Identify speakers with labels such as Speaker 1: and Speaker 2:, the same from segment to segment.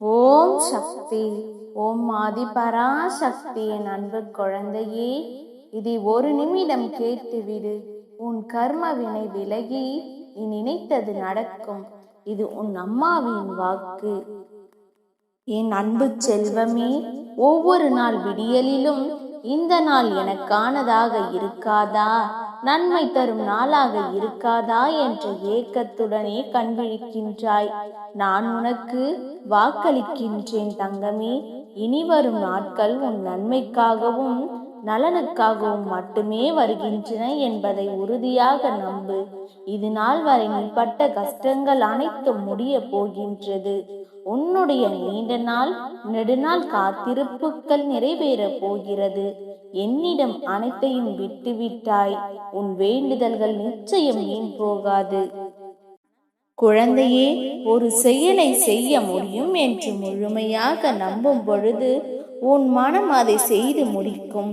Speaker 1: ஓம் சக்தி. ஓம் ஆதி பராசக்தி என் அன்பு குழந்தையே இதை ஒரு நிமிடம் கேட்டுவிடு. உன் கர்ம வினை விலகி நீ நினைத்தது நடக்கும். இது உன் அம்மாவின் வாக்கு. என் அன்பு செல்வமே ஒவ்வொரு நாள் விடியலிலும் இந்த நாள் எனக்கானதாக இருக்காதா? நன்மை தரும் நாளாக இருக்காதா? என்ற ஏக்கத்துடனே கண்விழிக்கின்றாய் நான் உனக்கு வாக்களிக்கின்றேன் தங்கமே. இனி வரும் நாட்கள் உன் நன்மைக்காகவும் நலனுக்காகவும் மட்டுமே வருகின்றன என்பதை உறுதியாக நம்பு. இது நாள் வரை நீ பட்ட கஷ்டங்கள் அனைத்தும் முடிய போகின்றது. உன்னுடைய நீண்ட நாள் நெடுநாள் காத்திருப்புகள் நிறைவேறப் போகிறது. என்னிடம் அனைத்தையும் விட்டுவிட்டாய். உன் வேண்டுதல்கள் நிச்சயம் வீண் போகாது. குழந்தையே ஒரு செயலை செய்ய முடியும் என்று முழுமையாக நம்பும் பொழுது உன் மனம் அதை செய்து முடிக்கும்.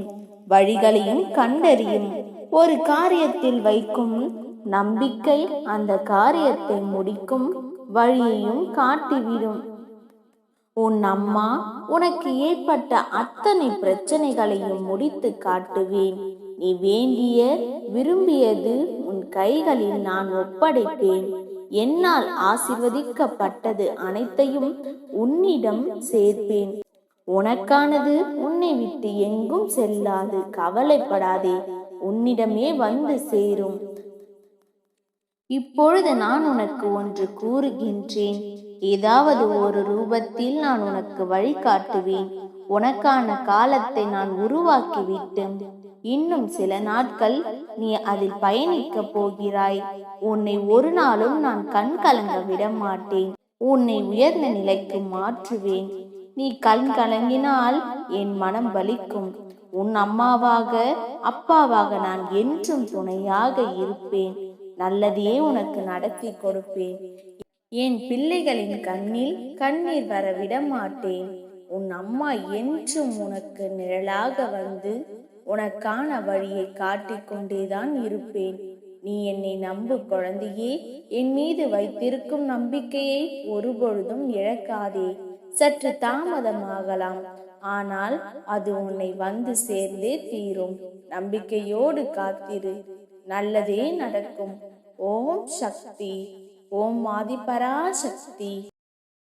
Speaker 1: வழிகளையும் கண்டறியும். ஒரு காரியத்தில் வைக்கும் நம்பிக்கை அந்த காரியத்தை முடிக்கும் வழியையும் காட்டிவிடும். உன் அம்மா உனக்கு ஏற்பட்ட அத்தனை பிரச்சனைகளையும் முடித்து காட்டுவேன். நீ வேண்டிய விரும்பியது உன் கைகளில் நான் ஒப்படைப்பேன். என்னால் ஆசிர்வதிக்கப்பட்டது அனைத்தையும் உன்னிடம் சேர்ப்பேன். உனக்கானது உன்னை விட்டு எங்கும் செல்லாது. கவலைப்படாதே. உன்னிடமே வந்து சேரும். இப்பொழுது நான் உனக்கு ஒன்று கூறுகின்றேன். ஏதாவது ஒரு ரூபத்தில் நான் உனக்கு வழிகாட்டுவேன் உனக்கான காலத்தை நான் உருவாக்கிவிட்டேன். இன்னும் சில நாட்கள் நீ அதில் பயணிக்க போகிறாய். உன்னை ஒரு நாளும் நான் கண் கலங்க விட மாட்டேன் உன்னை உயர்ந்த நிலைக்கு மாற்றுவேன். நீ கண் கலங்கினால் என் மனம் வலிக்கும். உன் அம்மாவாக அப்பாவாக நான் என்றும் துணையாக இருப்பேன். நல்லதையே உனக்கு நடத்தி கொடுப்பேன். என் பிள்ளைகளின் கண்ணில் கண்ணீர் வரவிட மாட்டேன் உன் அம்மா என்றும் உனக்கு நிழலாக வந்து உனக்கான வழியை காட்டிக் கொண்டேதான் இருப்பேன். நீ என்னை நம்பு குழந்தையே. என் மீது வைத்திருக்கும் நம்பிக்கையை ஒருபொழுதும் இழக்காதே. சற்று தாமதமாகலாம். ஆனால் அது உன்னை வந்து சேர்ந்தே தீரும். நம்பிக்கையோடு காத்திரு. நல்லதே நடக்கும். ஓம் சக்தி. ஓம் ஆதிபரா சக்தி